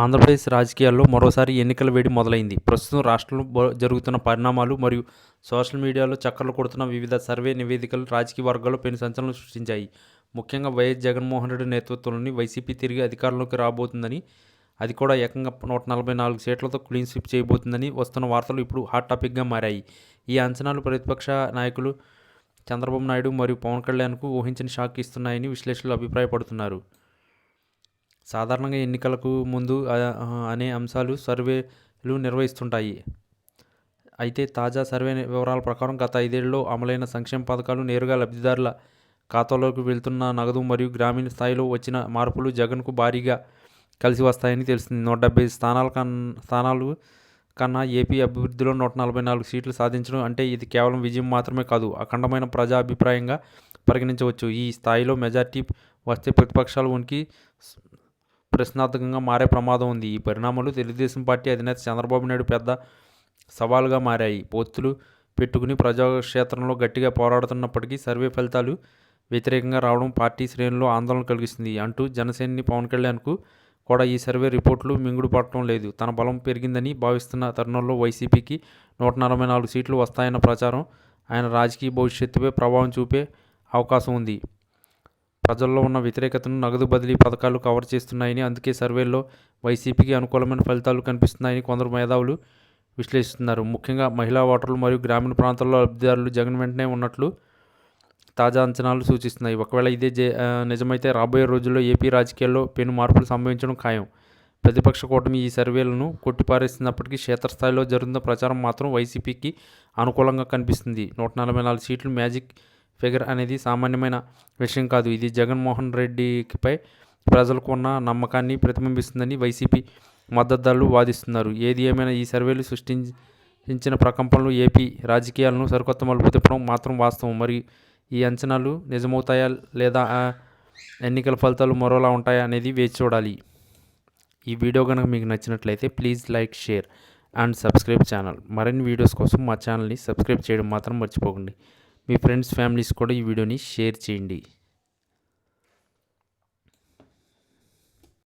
ఆంధ్రప్రదేశ్ రాజకీయాల్లో మరోసారి ఎన్నికల వేడి మొదలైంది. ప్రస్తుతం రాష్ట్రంలో జరుగుతున్న పరిణామాలు మరియు సోషల్ మీడియాలో చక్కర్లు కొడుతున్న వివిధ సర్వే నివేదికలు రాజకీయ వర్గాల్లో పెను సంచలనం సృష్టించాయి. ముఖ్యంగా వైఎస్ జగన్మోహన్ రెడ్డి నేతృత్వంలోని వైసీపీ తిరిగి అధికారంలోకి రాబోతుందని అది కూడా ఏకంగా నూట నలభై నాలుగు సీట్లతో క్లీన్ స్విప్ చేయబోతుందని వస్తున్న వార్తలు ఇప్పుడు హాట్ టాపిక్గా మారాయి. ఈ అంచనాలు ప్రతిపక్ష నాయకులు చంద్రబాబు నాయుడు మరియు పవన్ కళ్యాణ్కు ఊహించని షాక్ ఇస్తున్నాయని విశ్లేషకులు అభిప్రాయపడుతున్నారు. సాధారణంగా ఎన్నికలకు ముందు అనే అంశాలు సర్వేలు నిర్వహిస్తుంటాయి. అయితే తాజా సర్వే వివరాల ప్రకారం గత ఐదేళ్ళలో అమలైన సంక్షేమ పథకాలు నేరుగా లబ్ధిదారుల ఖాతాలోకి వెళ్తున్న నగదు మరియు గ్రామీణ స్థాయిలో వచ్చిన మార్పులు జగన్కు భారీగా కలిసి వస్తాయని తెలిసింది. నూట డెబ్బై స్థానాల కన్నా స్థానాలు కన్నా ఏపీ అభివృద్ధిలో నూట నలభై నాలుగు సీట్లు సాధించడం అంటే ఇది కేవలం విజయం మాత్రమే కాదు అఖండమైన ప్రజా అభిప్రాయంగా పరిగణించవచ్చు. ఈ స్థాయిలో మెజార్టీ వస్తే ప్రతిపక్షాల ఉనికి ప్రశ్నార్థకంగా మారే ప్రమాదం ఉంది. ఈ పరిణామాలు తెలుగుదేశం పార్టీ అధినేత చంద్రబాబు నాయుడు పెద్ద సవాలుగా మారాయి. పొత్తులు పెట్టుకుని ప్రజాక్షేత్రంలో గట్టిగా పోరాడుతున్నప్పటికీ సర్వే ఫలితాలు వ్యతిరేకంగా రావడం పార్టీ శ్రేణుల్లో ఆందోళన కలిగిస్తుంది అంటూ జనసేనని పవన్ కళ్యాణ్కు కూడా ఈ సర్వే రిపోర్టులు మింగుడు పడటం లేదు. తన బలం పెరిగిందని భావిస్తున్న తరుణంలో వైసీపీకి నూట నలభై నాలుగు సీట్లు వస్తాయన్న ప్రచారం ఆయన రాజకీయ భవిష్యత్తుపై ప్రభావం చూపే అవకాశం ఉంది. ప్రజల్లో ఉన్న వ్యతిరేకతను నగదు బదిలీ పథకాలు కవర్ చేస్తున్నాయని అందుకే సర్వేల్లో వైసీపీకి అనుకూలమైన ఫలితాలు కనిపిస్తున్నాయని కొందరు మేధావులు విశ్లేషిస్తున్నారు. ముఖ్యంగా మహిళా ఓటర్లు మరియు గ్రామీణ ప్రాంతాల్లో లబ్ధిదారులు జగన్ వెంటనే ఉన్నట్లు తాజా అంచనాలు సూచిస్తున్నాయి. ఒకవేళ ఇదే జే నిజమైతే రాబోయే రోజుల్లో ఏపీ రాజకీయాల్లో పెను మార్పులు సంభవించడం ఖాయం. ప్రతిపక్ష కూటమి ఈ సర్వేలను కొట్టిపారేస్తున్నప్పటికీ క్షేత్రస్థాయిలో జరుగుతున్న ప్రచారం మాత్రం వైసీపీకి అనుకూలంగా కనిపిస్తుంది. నూట నలభై నాలుగు సీట్లు మ్యాజిక్ ఫిగర్ అనేది సామాన్యమైన విషయం కాదు. ఇది జగన్మోహన్ రెడ్డిపై ప్రజలకు ఉన్న నమ్మకాన్ని ప్రతిబింబిస్తుందని వైసీపీ మద్దతుదారులు వాదిస్తున్నారు. ఏది ఏమైనా ఈ సర్వేలు సృష్టించిన ప్రకంపనలు ఏపీ రాజకీయాలను సరికొత్త మలుపు తిప్పడం మాత్రం వాస్తవం. మరి ఈ అంచనాలు నిజమవుతాయా లేదా ఎన్నికల ఫలితాలు మరోలా ఉంటాయా అనేది వేచి చూడాలి. ఈ వీడియో కనుక మీకు నచ్చినట్లయితే please like share and subscribe channel. మరిన్ని వీడియోస్ కోసం మా ఛానల్ని సబ్స్క్రైబ్ చేయడం మాత్రం మర్చిపోకండి. మీ ఫ్రెండ్స్ ఫ్యామిలీస్ కూడా ఈ వీడియోని షేర్ చేయండి.